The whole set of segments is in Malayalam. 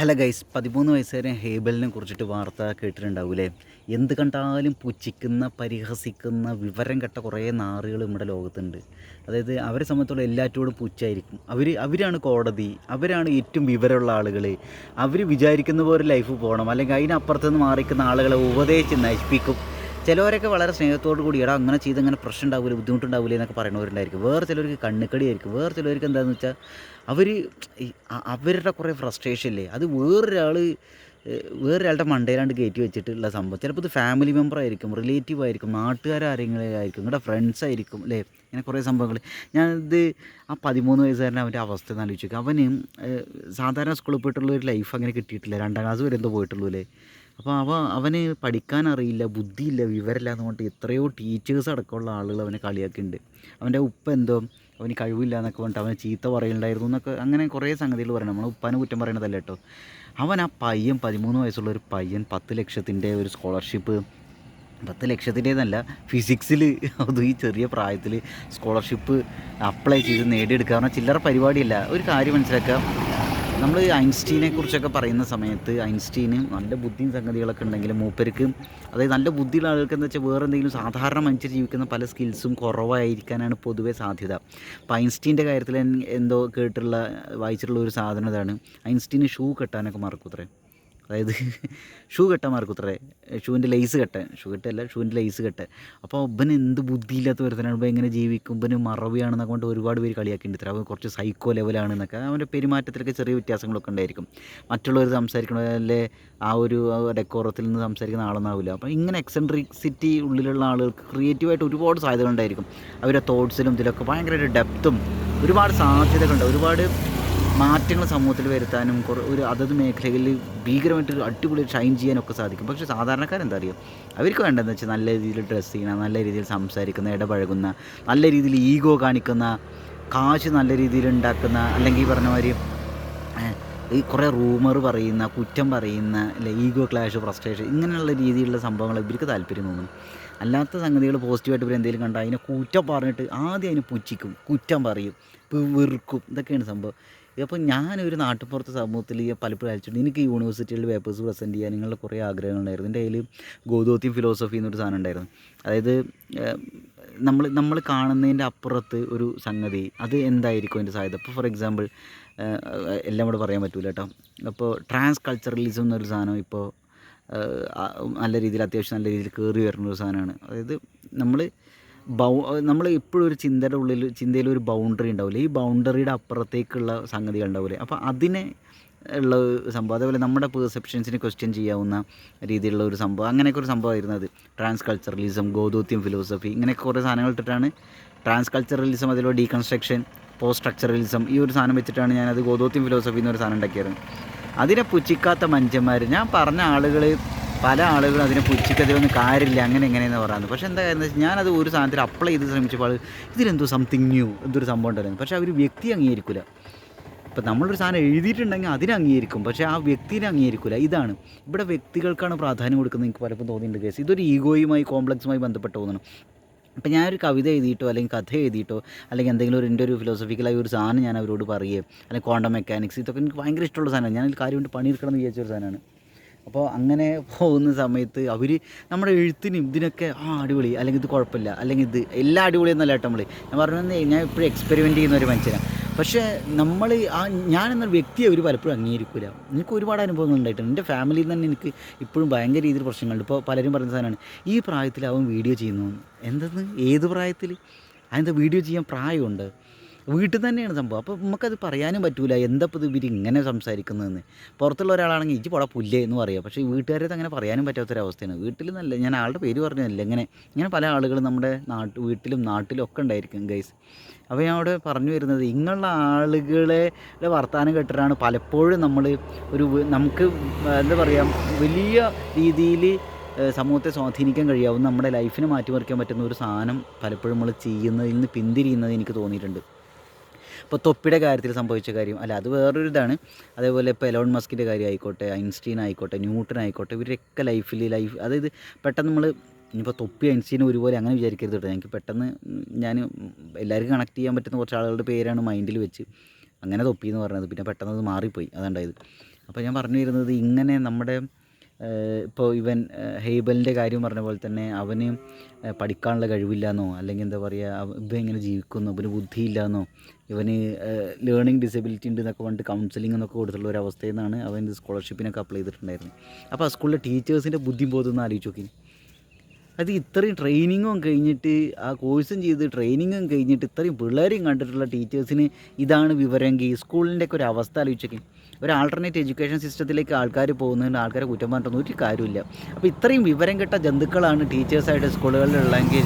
ഹലോ ഗൈസ് പതിമൂന്ന് വയസ്സുകാരൻ ഹേബലിനെ കുറിച്ചിട്ട് വാർത്ത കേട്ടിട്ടുണ്ടാവൂലേ? എന്ത് കണ്ടാലും പുച്ഛിക്കുന്ന പരിഹസിക്കുന്ന വിവരം കെട്ട കുറേ നാറുകൾ നമ്മുടെ ലോകത്തുണ്ട്. അതായത് അവരെ സംബന്ധിച്ചോളം എല്ലാറ്റോടും പുച്ഛായിരിക്കും. അവർ അവരാണ് കോടതി അവരാണ് ഏറ്റവും വിവരമുള്ള ആളുകൾ അവർ വിചാരിക്കുന്ന പോലെ ലൈഫ് പോകണം അല്ലെങ്കിൽ അതിനപ്പുറത്ത് നിന്ന് മാറിക്കുന്ന ആളുകളെ ഉപദേശിച്ച് നശിപ്പിക്കും. ചിലവരൊക്കെ വളരെ സ്നേഹത്തോടു കൂടി എടാ അങ്ങനെ ചെയ്ത് അങ്ങനെ പ്രശ്നം ഉണ്ടാവില്ല ബുദ്ധിമുട്ടുണ്ടാവില്ല എന്നൊക്കെ പറയുന്നവരുണ്ടായിരിക്കും വേറെ ചിലവർക്ക് കണ്ണുക്കടിയായിരിക്കും വേറെ ചിലവർക്ക് എന്താണെന്ന് വെച്ചാൽ അവർ അവരുടെ കുറേ ഫ്രസ്ട്രേഷൻ ഇല്ലേ? അത് വേറൊരാൾ വേറൊരാളുടെ മണ്ടയിലാണ്ട് കയറ്റി വെച്ചിട്ടുള്ള സംഭവം. ചിലപ്പോൾ ഇത് ഫാമിലി മെമ്പർ ആയിരിക്കും റിലേറ്റീവ് ആയിരിക്കും നാട്ടുകാരാരെങ്കിലായിരിക്കും നിങ്ങളുടെ ഫ്രണ്ട്സ് ആയിരിക്കും അല്ലേ? ഇങ്ങനെ കുറേ സംഭവങ്ങൾ. ഞാൻ ഇത് ആ പതിമൂന്ന് വയസ്സുകാരൻ അവന്റെ അവസ്ഥ എന്നാലോചിച്ചു അവന് സാധാരണ സ്കൂളിൽ പോയിട്ടുള്ള ഒരു ലൈഫ് അങ്ങനെ കിട്ടിയിട്ടില്ല. രണ്ടാം ക്ലാസ് വരെ എന്തോ പോയിട്ടുള്ളൂ അല്ലേ? അപ്പോൾ അവ അവന് പഠിക്കാൻ അറിയില്ല ബുദ്ധിയില്ല വിവരമില്ല പറഞ്ഞിട്ട് എത്രയോ ടീച്ചേഴ്സ് അടക്കമുള്ള ആളുകൾ അവനെ കളിയാക്കുന്നുണ്ട് അവന്റെ ഉപ്പ എന്തോ അവന് കഴിവില്ല എന്നൊക്കെ പറഞ്ഞിട്ട് അവനെ ചീത്ത പറയുന്നുണ്ടായിരുന്നു എന്നൊക്കെ അങ്ങനെ കുറേ സംഗതികൾ പറയണം നമ്മൾ ഉപ്പാനെ കുറ്റം പറയണതല്ല കേട്ടോ. അവൻ ആ പയ്യൻ പതിമൂന്ന് വയസ്സുള്ള ഒരു പയ്യൻ പത്ത് ലക്ഷത്തിന്റെ ഒരു സ്കോളർഷിപ്പ് പത്ത് ലക്ഷത്തിന്റെതല്ല ഫിസിക്സിൽ അത് ഈ ചെറിയ പ്രായത്തിൽ സ്കോളർഷിപ്പ് അപ്ലൈ ചെയ്ത് നേടിയെടുക്കുക പറഞ്ഞാൽ ചില്ലറ പരിപാടിയല്ല. ഒരു കാര്യം മനസ്സിലാക്കുക നമ്മൾ ഐൻസ്റ്റീനെ കുറിച്ചൊക്കെ പറയുന്ന സമയത്ത് ഐൻസ്റ്റീന് നല്ല ബുദ്ധിയും സംഗതികളൊക്കെ ഉണ്ടെങ്കിലും മൂപ്പർക്ക് അതായത് നല്ല ബുദ്ധിയുള്ള ആളുകൾക്ക് എന്താ വെച്ചാൽ വേറെ എന്തെങ്കിലും സാധാരണ മനുഷ്യർ ജീവിക്കുന്ന പല സ്കിൽസും കുറവായിരിക്കാനാണ് പൊതുവേ സാധ്യത. അപ്പോൾ ഐൻസ്റ്റീന്റെ കാര്യത്തിൽ എന്തോ കേട്ടിട്ടുള്ള വായിച്ചിട്ടുള്ള ഒരു സാധനം ഇതാണ്. ഐൻസ്റ്റീന് ഷൂ കെട്ടാനൊക്കെ മറക്കൂത്രേ അതായത് ഷൂ കെട്ടാൻ മാർക്കുത്രേ ഷൂവിന്റെ ലേസ് കെട്ടാൻ. ഷൂ കെട്ടല്ല ഷൂവിന്റെ ലേസ് കെട്ടാൻ. അപ്പോൾ ഇവന് എന്ത് ബുദ്ധിയില്ലാത്ത ഒരുത്തനാണ്. ഇപ്പോൾ എങ്ങനെ ജീവിക്കും? ഇവന് മറവിയാണെന്നൊക്കെ കൊണ്ട് ഒരുപാട് പേര് കളിയാക്കിയിട്ടുണ്ട് അവൻ കുറച്ച് സൈക്കോ ലെവലാണ് എന്നൊക്കെ അവന്റെ പെരുമാറ്റത്തിലൊക്കെ ചെറിയ വ്യത്യാസങ്ങളൊക്കെ ഉണ്ടായിരിക്കും. മറ്റുള്ളവർ സംസാരിക്കണ അല്ലെ ആ ഒരു ഡെക്കോറത്തിൽ നിന്ന് സംസാരിക്കുന്ന ആളൊന്നാവില്ല. അപ്പോൾ ഇങ്ങനെ എക്സെൻട്രിസിറ്റി ഉള്ളിലുള്ള ആളുകൾക്ക് ക്രിയേറ്റീവായിട്ട് ഒരുപാട് സാധ്യതകളുണ്ടായിരിക്കും. അവരുടെ തോട്ട്സിലും ഇതിലൊക്കെ ഭയങ്കര ഡെപ്തും ഒരുപാട് സാധ്യതകളുണ്ട്. ഒരുപാട് മാറ്റങ്ങൾ സമൂഹത്തിൽ വരുത്താനും കുറേ ഒരു അതത് മേഖലയിൽ ഭീകരമായിട്ട് അടിപൊളി ഷൈൻ ചെയ്യാനൊക്കെ സാധിക്കും. പക്ഷേ സാധാരണക്കാരെന്താ അറിയുക അവർക്ക് വേണ്ടതെന്ന് വെച്ചാൽ നല്ല രീതിയിൽ ഡ്രസ്സ് ചെയ്യണം നല്ല രീതിയിൽ സംസാരിക്കുന്ന ഇടപഴകുന്ന നല്ല രീതിയിൽ ഈഗോ കാണിക്കുന്ന കാശ് നല്ല രീതിയിൽ ഉണ്ടാക്കുന്ന അല്ലെങ്കിൽ പറഞ്ഞ മാതിരി ഈ കുറേ റൂമർ പറയുന്ന കുറ്റം പറയുന്ന അല്ലെ ഈഗോ ക്ലാഷ് ഫ്രസ്ട്രേഷൻ ഇങ്ങനെയുള്ള രീതിയിലുള്ള സംഭവങ്ങൾ ഇവർക്ക് താല്പര്യം തോന്നും. അല്ലാത്ത സംഗതികൾ പോസിറ്റീവായിട്ട് ഇവർ എന്തെങ്കിലും കണ്ടാൽ അതിനെ കുറ്റം പറഞ്ഞിട്ട് ആദ്യം അതിനെ പുച്ഛിക്കും കുറ്റം പറയും വെറുക്കും. ഇതൊക്കെയാണ് സംഭവം. അപ്പോൾ ഞാനൊരു നാട്ടിൻപുറത്ത് സമൂഹത്തിൽ പലപ്പോഴും അയച്ചിട്ടുണ്ട്. എനിക്ക് യൂണിവേഴ്സിറ്റിയിൽ പേപ്പേഴ്സ് പ്രസന്റ് ചെയ്യാൻ നിങ്ങളുടെ കുറേ ആഗ്രഹങ്ങളുണ്ടായിരുന്നു. എന്റെ കയ്യിൽ ഗോതോത്യം ഫിലോസഫി എന്നൊരു സാധനം ഉണ്ടായിരുന്നു. അതായത് നമ്മൾ നമ്മൾ കാണുന്നതിന്റെ അപ്പുറത്ത് ഒരു സംഗതി അത് എന്തായിരിക്കും അതിന്റെ സാധ്യത? ഇപ്പോൾ ഫോർ എക്സാമ്പിൾ എല്ലാം കൂടെ പറയാൻ പറ്റൂല കേട്ടോ അപ്പോൾ ട്രാൻസ് കൾച്ചറലിസം എന്നൊരു സാധനം ഇപ്പോൾ നല്ല രീതിയിൽ അത്യാവശ്യം നല്ല രീതിയിൽ കയറി വരുന്ന ഒരു സാധനമാണ്. അതായത് നമ്മൾ ബൗ നമ്മൾ എപ്പോഴും ഒരു ചിന്തയുടെ ഉള്ളിൽ ചിന്തയിൽ ഒരു ബൗണ്ടറി ഉണ്ടാവില്ല ഈ ബൗണ്ടറിയുടെ അപ്പുറത്തേക്കുള്ള സംഗതികൾ ഉണ്ടാവില്ലേ അപ്പോൾ അതിനെ ഉള്ള സംഭവം അതേപോലെ നമ്മുടെ പെർസെപ്ഷൻസിനെ ക്വസ്റ്റ്യൻ ചെയ്യാവുന്ന രീതിയിലുള്ള ഒരു സംഭവം അങ്ങനെയൊക്കെ ഒരു സംഭവമായിരുന്നു അത്. ട്രാൻസ് കൾച്ചറലിസം ഗോദോത്യം ഫിലോസഫി ഇങ്ങനെയൊക്കെ കുറേ സാധനങ്ങൾ ഇട്ടിട്ടാണ് ട്രാൻസ് കൾച്ചറലിസം അതിലൂടെ ഡീകൺസ്ട്രക്ഷൻ പോസ്റ്റ് സ്ട്രക്ചറലിസം ഈ ഒരു സാധനം വെച്ചിട്ടാണ് ഞാനത് ഗോദോത്യം ഫിലോസഫി എന്നൊരു സാധനം ഉണ്ടാക്കിയത്. അതിനെ പുച്ഛിക്കാത്ത മനുഷ്യന്മാർ ഞാൻ പറഞ്ഞ ആളുകൾ പല ആളുകളും അതിനെ പുച്ഛിക്കതിലൊന്നും കാര്യമില്ല അങ്ങനെ എങ്ങനെയെന്ന് പറയുന്നത് പക്ഷെ എന്താ കാര്യം വെച്ചാൽ ഞാനത് ഒരു സാധനത്തിൽ അപ്ലൈ ചെയ്ത് ശ്രമിച്ചപ്പോൾ ഇതിലെന്തോ സംതിങ് ന്യൂ എന്തൊരു സംഭവം ഉണ്ടായിരുന്നു. പക്ഷേ ഒരു വ്യക്തി അംഗീകരിക്കില്ല ഇപ്പം നമ്മളൊരു സാധനം എഴുതിയിട്ടുണ്ടെങ്കിൽ അതിനെ അംഗീകരിക്കും. പക്ഷേ ആ വ്യക്തിനെ അംഗീകരിക്കില്ല ഇതാണ്. ഇവിടെ വ്യക്തികൾക്കാണ് പ്രാധാന്യം കൊടുക്കുന്നത് എനിക്ക് പലപ്പോൾ തോന്നിയിട്ടുണ്ട് കേസ് ഇതൊരു ഈഗോയുമായി കോംപ്ലക്സുമായി ബന്ധപ്പെട്ട് തോന്നണം അപ്പം ഞാനൊരു കവിത എഴുതിയിട്ടോ അല്ലെങ്കിൽ കഥ എഴുതിയിട്ടോ അല്ലെങ്കിൽ എന്തെങ്കിലും ഒരു എന്റെ ഒരു ഫിലോസഫിക്കലായി ഒരു സാധനം ഞാൻ അവരോട് പറയുകയും അല്ലെങ്കിൽ ക്വാണ്ടം മെക്കാനിക്സ് ഇതൊക്കെ എനിക്ക് ഭയങ്കര ഇഷ്ടമുള്ള സാധനമാണ്. ഞാൻ കാര്യമായിട്ട് പണിയെടുക്കണം എന്ന് വിചാരിച്ച ഒരു സാധനമാണ്. അപ്പോൾ അങ്ങനെ പോകുന്ന സമയത്ത് അവർ നമ്മുടെ എഴുത്തിനും ഇതിനൊക്കെ ആ അടിപൊളി. അല്ലെങ്കിൽ ഇത് കുഴപ്പമില്ല. അല്ലെങ്കിൽ ഇത് എല്ലാ അടിപൊളി എന്നല്ല കേട്ടോ നമ്മൾ ഞാൻ പറഞ്ഞു ഞാൻ ഇപ്പോഴും എക്സ്പെരിമെന്റ് ചെയ്യുന്ന ഒരു മനുഷ്യനാണ് പക്ഷേ നമ്മൾ ആ ഞാൻ എന്ന വ്യക്തി അവർ പലപ്പോഴും അംഗീകരിക്കില്ല എനിക്ക് ഒരുപാട് അനുഭവങ്ങൾ ഉണ്ടായിട്ടുണ്ട്. എന്റെ ഫാമിലിയിൽ തന്നെ എനിക്ക് ഇപ്പോഴും ഭയങ്കര രീതിയിൽ പ്രശ്നങ്ങളുണ്ട്. ഇപ്പോൾ പലരും പറയുന്ന സാധനമാണ് ഈ പ്രായത്തിൽ അവൻ വീഡിയോ ചെയ്യുന്നു എന്തെന്ന്? ഏത് പ്രായത്തിൽ അതിന്റെ വീഡിയോ ചെയ്യാൻ പ്രായമുണ്ട്? വീട്ടിൽ തന്നെയാണ് സംഭവം. അപ്പോൾ നമുക്കത് പറയാനും പറ്റൂല. എന്താ ഇത് ഇവർ ഇങ്ങനെ സംസാരിക്കുന്നതെന്ന്. പുറത്തുള്ള ഒരാളാണെങ്കിൽ ഇജ്ജ് പോടാ പുല്ലേ എന്ന് പറയാം. പക്ഷേ വീട്ടുകാരെ അങ്ങനെ പറയാനും പറ്റാത്തൊരവസ്ഥയാണ്. വീട്ടിൽ നല്ല ഞാൻ ആളുടെ പേര് പറഞ്ഞതല്ല ഇങ്ങനെ. ഇങ്ങനെ പല ആളുകളും നമ്മുടെ നാട്ട് വീട്ടിലും നാട്ടിലും ഒക്കെ ഉണ്ടായിരിക്കും ഗൈസ് അപ്പോൾ ഞാൻ അവിടെ പറഞ്ഞു വരുന്നത് ഇങ്ങനെയുള്ള ആളുകളെ വർത്തമാനം കേട്ടിട്ടാണ് പലപ്പോഴും നമ്മൾ ഒരു നമുക്ക് എന്താ പറയുക വലിയ രീതിയിൽ സമൂഹത്തെ സ്വാധീനിക്കാൻ കഴിയാവുന്ന നമ്മുടെ ലൈഫിനെ മാറ്റിമറിക്കാൻ പറ്റുന്ന ഒരു സാധനം പലപ്പോഴും നമ്മൾ ചെയ്യുന്നതിൽ നിന്ന് പിന്തിരിയുന്നത് എനിക്ക് തോന്നിയിട്ടുണ്ട്. ഇപ്പോൾ തൊപ്പിയുടെ കാര്യത്തിൽ സംഭവിച്ച കാര്യം. അല്ല അത് വേറൊരു ഇതാണ്. അതേപോലെ ഇപ്പോൾ എലോൺ മസ്കിന്റെ കാര്യം ആയിക്കോട്ടെ ഐൻസ്റ്റീൻ ആയിക്കോട്ടെ ന്യൂട്ടൺ ആയിക്കോട്ടെ ഇവരൊക്കെ ലൈഫിൽ ലൈഫ് അതായത് പെട്ടെന്ന് നമ്മൾ ഇനിയിപ്പോൾ തൊപ്പി ഐൻസ്റ്റീൻ ഒരുപോലെ അങ്ങനെ വിചാരിക്കരുത് കേട്ടോ. എനിക്ക് പെട്ടെന്ന് ഞാൻ എല്ലാവർക്കും കണക്ട് ചെയ്യാൻ പറ്റുന്ന കുറച്ച് ആളുകളുടെ പേരാണ് മൈൻഡിൽ വെച്ച്. അങ്ങനെ തൊപ്പി എന്ന് പറഞ്ഞത്. പിന്നെ പെട്ടെന്ന് അത് മാറിപ്പോയി. അതുണ്ടായത്. അപ്പോൾ ഞാൻ പറഞ്ഞു വരുന്നത് ഇങ്ങനെ നമ്മുടെ ഇപ്പോൾ ഇവൻ ഹെയ്ബലിന്റെ കാര്യം പറഞ്ഞ പോലെ തന്നെ അവന് പഠിക്കാനുള്ള കഴിവില്ലാന്നോ അല്ലെങ്കിൽ എന്താ പറയുക ഇവ എങ്ങനെ ജീവിക്കുന്നു ഇവന് ബുദ്ധിയില്ലാന്നോ ഇവന് ലേണിംഗ് ഡിസബിലിറ്റി ഉണ്ട് എന്നൊക്കെ പറഞ്ഞിട്ട് കൗൺസിലിംഗ് എന്നൊക്കെ കൊടുത്തിട്ടുള്ള ഒരു അവസ്ഥയിൽ നിന്നാണ് അവൻ സ്കോളർഷിപ്പിനൊക്കെ അപ്ലൈ ചെയ്തിട്ടുണ്ടായിരുന്നത്. അപ്പോൾ ആ സ്കൂളിലെ ടീച്ചേഴ്സിന്റെ ബുദ്ധിബോധം ഒന്ന് ആലോചിച്ച് നോക്കി അത് ഇത്രയും ട്രെയിനിങ്ങും കഴിഞ്ഞിട്ട് ആ കോഴ്സും ചെയ്ത് ട്രെയിനിങ്ങും കഴിഞ്ഞിട്ട് ഇത്രയും പിള്ളേരെയും കണ്ടിട്ടുള്ള ടീച്ചേഴ്സിന് ഇതാണ് വിവരമെങ്കിൽ സ്കൂളിന്റെയൊക്കെ ഒരു അവസ്ഥ ആലോചിച്ചൊക്കെ ഒരു ആൾട്ടർനേറ്റ് എഡ്യൂക്കേഷൻ സിസ്റ്റത്തിലേക്ക് ആൾക്കാർ പോകുന്നതിന് ആൾക്കാരെ കുറ്റം പറഞ്ഞിട്ടൊന്നും ഒരു കാര്യമില്ല അപ്പോൾ ഇത്രയും വിവരം കെട്ട ജന്തുക്കളാണ് ടീച്ചേഴ്സായിട്ട് സ്കൂളുകളിലുള്ളതെങ്കിൽ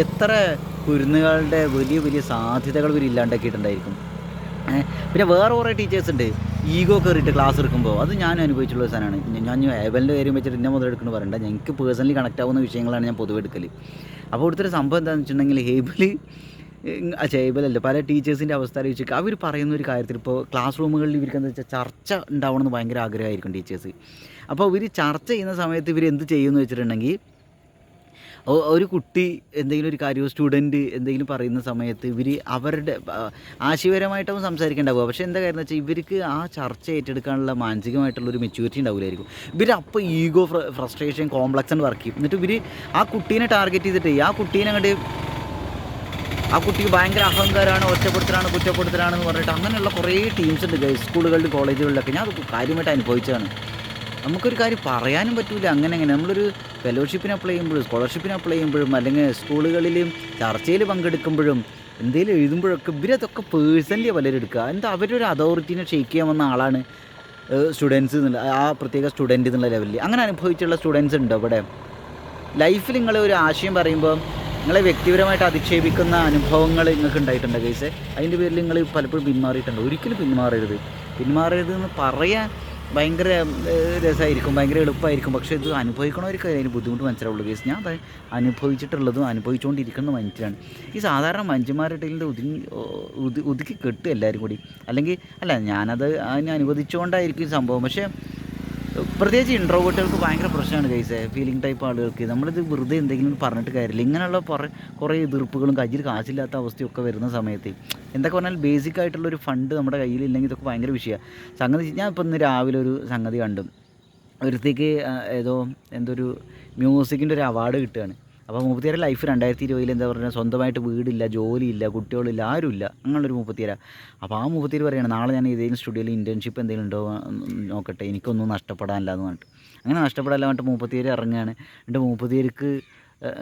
എത്ര കുരുന്നുകളുടെ വലിയ വലിയ സാധ്യതകൾ ഇവർ ഇല്ലാണ്ടാക്കിയിട്ടുണ്ടായിരിക്കും. പിന്നെ വേറെ കുറേ ടീച്ചേഴ്സ് ഉണ്ട്. ഈഗോ കയറിയിട്ട് ക്ലാസ് എടുക്കുമ്പോൾ അത് ഞാൻ അനുഭവിച്ചുള്ള സാധനമാണ്. ഞ- ഞാൻ ഏവലിന്റെ കാര്യം വെച്ചിട്ട് എന്നെ മുതൽ എടുക്കുന്നത് പറയണ്ട. എനിക്ക് പേഴ്സണലി കണക്റ്റ് ആവുന്ന വിഷയങ്ങളാണ് ഞാൻ പൊതുവെ എടുക്കൽ അപ്പോൾ ഇവിടുത്തെ ഒരു സംഭവം എന്താണെന്ന് വെച്ചിട്ടുണ്ടെങ്കിൽ ഹേബിൾ ഹേബലല്ല പല ടീച്ചേഴ്സിന്റെ അവസ്ഥ ആലോചിച്ച് അവർ പറയുന്ന ഒരു കാര്യത്തിൽ ഇപ്പോൾ ക്ലാസ് റൂമുകളിൽ ഇവർക്ക് എന്താ വെച്ചാൽ ചർച്ച ഉണ്ടാവണമെന്ന് ഭയങ്കര ആഗ്രഹമായിരിക്കും ടീച്ചേഴ്സ്. അപ്പോൾ ഇവർ ചർച്ച ചെയ്യുന്ന സമയത്ത് ഇവർ എന്ത് ചെയ്യുമെന്ന് വെച്ചിട്ടുണ്ടെങ്കിൽ ഒരു കുട്ടി എന്തെങ്കിലും ഒരു കാര്യമോ സ്റ്റുഡന്റ് എന്തെങ്കിലും പറയുന്ന സമയത്ത് ഇവർ അവരുടെ ആശയപരമായിട്ടും ആശയപരമായിട്ടാവും സംസാരിക്കേണ്ടാവുക. പക്ഷേ എന്താ കാര്യം എന്ന് വെച്ചാൽ ഇവർക്ക് ആ ചർച്ച ഏറ്റെടുക്കാനുള്ള മാനസികമായിട്ടുള്ള ഒരു മെച്യൂരിറ്റി ഉണ്ടാവില്ലായിരിക്കും. ഇവർ അപ്പോൾ ഈഗോ ഫ്രസ്ട്രേഷൻ കോംപ്ലക്സ് ആണ് വർക്ക് ചെയ്യും. എന്നിട്ട് ഇവർ ആ കുട്ടീനെ ടാർഗറ്റ് ചെയ്തിട്ട് ആ കുട്ടീനെ അങ്ങോട്ട് ആ കുട്ടിക്ക് ഭയങ്കര അഹങ്കാരമാണ് ഒറ്റപ്പെടുത്തലാണ് കുറ്റപ്പെടുത്തലാണെന്ന് പറഞ്ഞിട്ട് അങ്ങനെയുള്ള കുറേ ടീംസ് ഉണ്ട് ഗൈസ് സ്കൂളുകളിലും കോളേജുകളിലൊക്കെ. ഞാൻ അത് കാര്യമായിട്ട് അനുഭവിച്ചതാണ്. നമുക്കൊരു കാര്യം പറയാനും പറ്റില്ല അങ്ങനെ അങ്ങനെ. നമ്മളൊരു ഫെലോഷിപ്പിന് അപ്ലൈ ചെയ്യുമ്പോഴും സ്കോളർഷിപ്പിന് അപ്ലൈ ചെയ്യുമ്പോഴും അല്ലെങ്കിൽ സ്കൂളുകളിലും ചർച്ചയിൽ പങ്കെടുക്കുമ്പോഴും എന്തെങ്കിലും എഴുതുമ്പോഴൊക്കെ ഇവരതൊക്കെ പേഴ്സണലി പലരും എടുക്കുക. എന്താ അവരൊരു അതോറിറ്റീനെ ഷെയ്ക്ക് ചെയ്യാൻ വന്ന ആളാണ് സ്റ്റുഡൻസ് എന്നുള്ള ആ പ്രത്യേക സ്റ്റുഡന്റ് എന്നുള്ള ലെവലിൽ അങ്ങനെ അനുഭവിച്ചുള്ള സ്റ്റുഡൻസ് ഉണ്ട് അവിടെ? ലൈഫിൽ നിങ്ങൾ ഒരു ആശയം പറയുമ്പോൾ നിങ്ങളെ വ്യക്തിപരമായിട്ട് അധിക്ഷേപിക്കുന്ന അനുഭവങ്ങൾ നിങ്ങൾക്ക് ഉണ്ടായിട്ടുണ്ട് കേസ് അതിന്റെ പേരിൽ നിങ്ങൾ പലപ്പോഴും പിന്മാറിയിട്ടുണ്ട്. ഒരിക്കലും പിന്മാറരുത്. പിന്മാറരുത് എന്ന് പറയാൻ ഭയങ്കര രസമായിരിക്കും ഭയങ്കര എളുപ്പമായിരിക്കും. പക്ഷേ ഇത് അനുഭവിക്കണവർക്ക് അതിന് ബുദ്ധിമുട്ട് മനസ്സിലാവുള്ളൂ കേസ് ഞാൻ അനുഭവിച്ചിട്ടുള്ളതും അനുഭവിച്ചുകൊണ്ടിരിക്കുന്ന മനുഷ്യരാണ്. ഈ സാധാരണ മനുഷ്യന്മാരുടെ ഒതുങ്ങി ഒതു- ഒതുക്കി കെട്ടും എല്ലാവരും കൂടി. അല്ലെങ്കിൽ അല്ല ഞാനത് അതിനെ അനുവദിച്ചുകൊണ്ടായിരിക്കും സംഭവം. പക്ഷേ പ്രത്യേകിച്ച് ഇൻട്രോവേർട്ടുകൾക്ക് ഭയങ്കര പ്രശ്നമാണ് കൈസേ ഫീലിംഗ് ടൈപ്പ് ആളുകൾക്ക്. നമ്മളിത് വെറുതെ എന്തെങ്കിലും പറഞ്ഞിട്ട് കാര്യമില്ല. ഇങ്ങനെയുള്ള കുറേ കുറേ എതിർപ്പുകളും കയ്യിൽ കാശില്ലാത്ത അവസ്ഥയൊക്കെ വരുന്ന സമയത്ത് എന്തൊക്കെ പറഞ്ഞാൽ ബേസിക് ആയിട്ടുള്ള ഒരു ഫണ്ട് നമ്മുടെ കയ്യിലില്ലെങ്കിൽ ഇതൊക്കെ ഭയങ്കര വിഷയമാണ് സംഗതി ഞാൻ ഇപ്പം ഇന്ന് രാവിലെ ഒരു സംഗതി കണ്ടു. ഒരുത്തേക്ക് ഏതോ എന്തൊരു മ്യൂസിക്കിന്റെ ഒരു അവാർഡ് കിട്ടുകയാണ്. അപ്പോൾ മുപ്പത്തിയേറെ ലൈഫ് രണ്ടായിരത്തി ഇരുപതിൽ എന്താ പറയുക സ്വന്തമായിട്ട് വീടില്ല ജോലിയില്ല കുട്ടികളില്ല ആരുമില്ല. അങ്ങനെയുള്ളൊരു മുപ്പത്തിയേര. അപ്പോൾ ആ മുപ്പത്തിയേര് പറയുകയാണ് നാളെ ഞാൻ ഏതെങ്കിലും സ്റ്റുഡിയോയിൽ ഇന്റേൺഷിപ്പ് എന്തെങ്കിലും ഉണ്ടോ? നോക്കട്ടെ. എനിക്കൊന്നും നഷ്ടപ്പെടാനില്ല എന്ന് പറഞ്ഞിട്ട്. അങ്ങനെ നഷ്ടപ്പെടാനില്ല പറഞ്ഞിട്ട് മുപ്പത്തിയേര് ഇറങ്ങുകയാണ് എന്നിട്ട് മുപ്പത്തിയേർക്ക്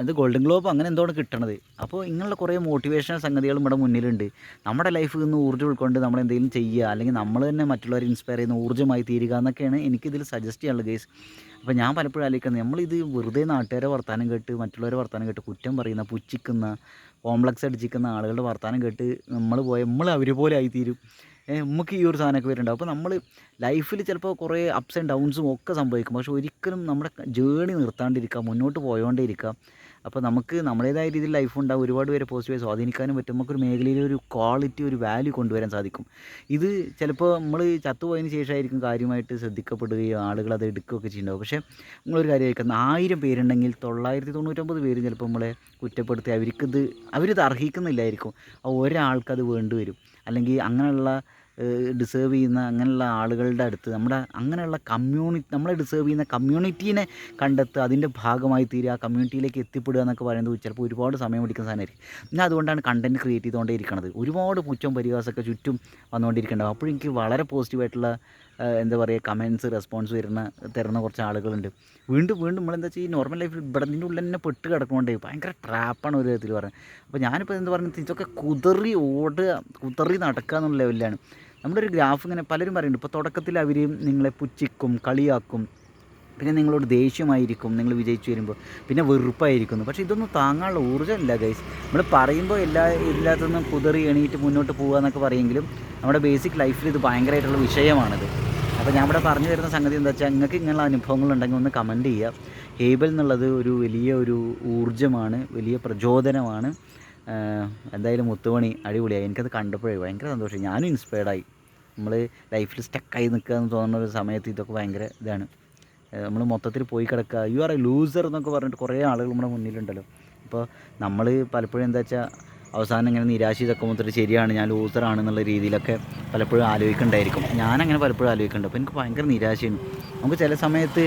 അത് ഗോൾഡൻ ഗ്ലോബ് അങ്ങനെ എന്തോണ് കിട്ടണത്? അപ്പോൾ ഇങ്ങനെയുള്ള കുറേ മോട്ടിവേഷണൽ സംഗതികളും ഇവിടെ മുന്നിലുണ്ട്. നമ്മുടെ ലൈഫിൽ നിന്ന് ഊർജം ഉൾക്കൊണ്ട് നമ്മൾ എന്തെങ്കിലും ചെയ്യുക അല്ലെങ്കിൽ നമ്മൾ തന്നെ മറ്റുള്ളവരെ ഇൻസ്പയർ ചെയ്യുന്ന ഊർജമായി തീരുക എന്നൊക്കെയാണ് എനിക്കിതിൽ സജസ്റ്റ് ചെയ്യാനുള്ളത് കേസ് അപ്പോൾ ഞാൻ പലപ്പോഴും ആലോചിക്കുന്നത് നമ്മളിത് വെറുതെ നാട്ടുകാരെ വർത്താനം കേട്ട് മറ്റുള്ളവരെ വർത്താനം കേട്ട് കുറ്റം പറയുന്ന പുച്ഛിക്കുന്ന കോംപ്ലക്സ് അടിച്ചിരിക്കുന്ന ആളുകളുടെ വർത്താനം കേട്ട് നമ്മൾ പോയ നമ്മൾ അവർ പോലെ ആയിത്തീരും. നമുക്ക് ഈ ഒരു സാധനമൊക്കെ വരുന്നുണ്ടാവും അപ്പോൾ നമ്മൾ ലൈഫിൽ ചിലപ്പോൾ കുറേ അപ്സ് ആൻഡ് ഡൗൺസും ഒക്കെ സംഭവിക്കും. പക്ഷെ ഒരിക്കലും നമ്മുടെ ജേണി നിർത്താണ്ടിരിക്കുക മുന്നോട്ട് പോയോണ്ടേ ഇരിക്കുക അപ്പോൾ നമുക്ക് നമ്മുടേതായ രീതിയിൽ ലൈഫ് ഉണ്ടാവും. ഒരുപാട് പേരെ പോസിറ്റീവായി സ്വാധീനിക്കാനും പറ്റും. നമുക്കൊരു മേഖലയിൽ ഒരു ക്വാളിറ്റി ഒരു വാല്യൂ കൊണ്ടുവരാൻ സാധിക്കും. ഇത് ചിലപ്പോൾ നമ്മൾ ചത്തുപോയതിന് ശേഷമായിരിക്കും കാര്യമായിട്ട് ശ്രദ്ധിക്കപ്പെടുകയും ആളുകൾ അത് എടുക്കുകയൊക്കെ ചെയ്യുന്നുണ്ടാവും. പക്ഷേ നിങ്ങളൊരു കാര്യം കേൾക്കുന്ന ആയിരം പേരുണ്ടെങ്കിൽ തൊള്ളായിരത്തി തൊണ്ണൂറ്റൊമ്പത് പേര് ചിലപ്പോൾ നമ്മളെ കുറ്റപ്പെടുത്തി അവർക്കിത് അവരിത് അർഹിക്കുന്നില്ലായിരിക്കും. ഒരാൾക്കത് വേണ്ടി വരും. അല്ലെങ്കിൽ അങ്ങനെയുള്ള ഡിസേർവ് ചെയ്യുന്ന അങ്ങനെയുള്ള ആളുകളുടെ അടുത്ത് നമ്മുടെ അങ്ങനെയുള്ള കമ്മ്യൂണിറ്റി നമ്മളെ ഡിസേർവ് ചെയ്യുന്ന കമ്മ്യൂണിറ്റീനെ കണ്ടെത്തുക അതിന്റെ ഭാഗമായി തീരുക കമ്മ്യൂണിറ്റിയിലേക്ക് എത്തിപ്പെടുക എന്നൊക്കെ പറയുന്നത് ചിലപ്പോൾ ഒരുപാട് സമയം പിടിക്കുന്ന സാധനമായിരിക്കും. ഞാൻ അതുകൊണ്ടാണ് കണ്ടന്റ് ക്രിയേറ്റ് ചെയ്തുകൊണ്ടേ ഇരിക്കുന്നത് ഒരുപാട് പുച്ഛം പരിഹാസമൊക്കെ ചുറ്റും വന്നുകൊണ്ടിരിക്കേണ്ടത് അപ്പോൾ എനിക്ക് വളരെ പോസിറ്റീവായിട്ടുള്ള എന്താ പറയുക കമൻസ് റെസ്പോൺസ് വരുന്ന തരുന്ന കുറച്ച് ആളുകളുണ്ട്. വീണ്ടും വീണ്ടും നമ്മളെന്താ വെച്ചാൽ ഈ നോർമൽ ലൈഫിൽ ഇവിടെ നിന്റെ ഉള്ളിൽ തന്നെ പെട്ട് കിടക്കുകൊണ്ടേ ഭയങ്കര ട്രാപ്പാണ് ഒരു വിധത്തിൽ പറയുന്നത്. അപ്പോൾ ഞാനിപ്പോൾ എന്താ പറയുന്നത്? ഇതൊക്കെ കുതറി ഓടുക കുതറി നടക്കുക എന്നുള്ള ലെവലിലാണ് നമ്മുടെ ഒരു ഗ്രാഫ് ഇങ്ങനെ പലരും പറയുന്നുണ്ട്. ഇപ്പോൾ തുടക്കത്തിൽ അവർ നിങ്ങളെ പുച്ഛിക്കും കളിയാക്കും. പിന്നെ നിങ്ങളോട് ദേഷ്യമായിരിക്കും നിങ്ങൾ വിജയിച്ചു വരുമ്പോൾ. പിന്നെ വെറുപ്പായിരിക്കുന്നു. പക്ഷേ ഇതൊന്നും താങ്ങാനുള്ള ഊർജമില്ല ഗൈസ് നമ്മൾ പറയുമ്പോൾ എല്ലാ ഇതിനകത്തുനിന്നും കുതറി എണീറ്റ് മുന്നോട്ട് പോകുക എന്നൊക്കെ പറയുമെങ്കിലും നമ്മുടെ ബേസിക് ലൈഫിൽ ഇത് ഭയങ്കരമായിട്ടുള്ള വിഷയമാണിത്. അപ്പോൾ ഞാൻ ഇവിടെ പറഞ്ഞു തരുന്ന സംഗതി എന്താ വെച്ചാൽ നിങ്ങൾക്ക് ഇങ്ങനെയുള്ള അനുഭവങ്ങളുണ്ടെങ്കിൽ ഒന്ന് കമന്റ് ചെയ്യുക. ഹേബൽ എന്നുള്ളത് ഒരു വലിയ ഒരു ഊർജമാണ് വലിയ പ്രചോദനമാണ്. എന്തായാലും മുത്തുമണി അടിപൊളിയായി. എനിക്കത് കണ്ടപ്പോഴേ ഭയങ്കര സന്തോഷം. ഞാനും ഇൻസ്പയർഡായി നമ്മൾ ലൈഫിൽ സ്റ്റക്കായി നിൽക്കുക എന്ന് തോന്നുന്ന ഒരു സമയത്ത് ഇതൊക്കെ ഭയങ്കര ഇതാണ്. നമ്മൾ മൊത്തത്തിൽ പോയി കിടക്കുക. യു ആർ എ ലൂസർ എന്നൊക്കെ പറഞ്ഞിട്ട് കുറേ ആളുകൾ നമ്മുടെ മുന്നിലുണ്ടല്ലോ. അപ്പോൾ നമ്മൾ പലപ്പോഴും എന്താ വെച്ചാൽ അവസാനം ഇങ്ങനെ നിരാശ ഇതൊക്കെ ശരിയാണ് ഞാൻ ലൂസറാണ് എന്നുള്ള രീതിയിലൊക്കെ പലപ്പോഴും ആലോചിക്കണ്ടായിരിക്കും. ഞാനങ്ങനെ പലപ്പോഴും ആലോചിക്കുന്നുണ്ട് അപ്പോൾ എനിക്ക് ഭയങ്കര നിരാശയാണ്. നമുക്ക് ചില സമയത്ത്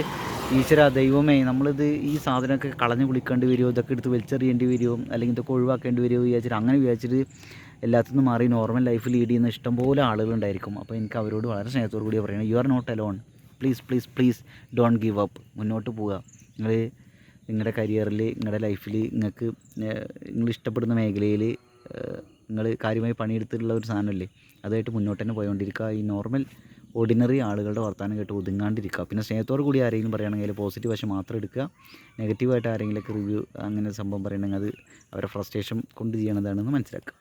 ഈശ്വര ദൈവമേ നമ്മളിത് ഈ സാധനമൊക്കെ കളഞ്ഞു കുളിക്കേണ്ടി വരുമോ ഇതൊക്കെ എടുത്ത് വലിച്ചെറിയേണ്ടി വരുമോ അല്ലെങ്കിൽ ഇതൊക്കെ ഒഴിവാക്കേണ്ടി വരുമോ വിചാരിച്ചിട്ട് അങ്ങനെ വിചാരിച്ചിട്ട് എല്ലാത്തിനും മാറി നോർമൽ ലൈഫ് ലീഡ് ചെയ്യുന്ന ഇഷ്ടംപോലെ ആളുകളുണ്ടായിരിക്കും അപ്പോൾ എനിക്ക് അവരോട് വളരെ സ്നേഹത്തോടു കൂടി പറയുന്നത് you are not alone please please please don't give up മുന്നോട്ട് പോവുക. നിങ്ങൾ നിങ്ങളുടെ കരിയറിൽ നിങ്ങളുടെ ലൈഫിൽ നിങ്ങൾക്ക് നിങ്ങൾ ഇഷ്ടപ്പെടുന്ന മേഖലയിൽ നിങ്ങൾ കാര്യമായി പണിയെടുത്തിട്ടുള്ള ഒരു സാധനമല്ലേ? അതായിട്ട് മുന്നോട്ട് തന്നെ പോയിക്കൊണ്ടിരിക്കുക ഈ നോർമൽ ഓർഡിനറി ആളുകളുടെ വർത്തമാനം കേട്ട് ഒതുങ്ങാണ്ടിരിക്കുക. പിന്നെ സ്നേഹത്തോടു കൂടി ആരെങ്കിലും പറയുകയാണെങ്കിൽ പോസിറ്റീവ് വശം മാത്രം എടുക്കുക. നെഗറ്റീവായിട്ട് ആരെങ്കിലുമൊക്കെ റിവ്യൂ അങ്ങനെ സംഭവം പറയണമെങ്കിൽ അത് അവരെ ഫ്രസ്ട്രേഷൻ കൊണ്ട് ചെയ്യണതാണെന്ന് മനസ്സിലാക്കുക.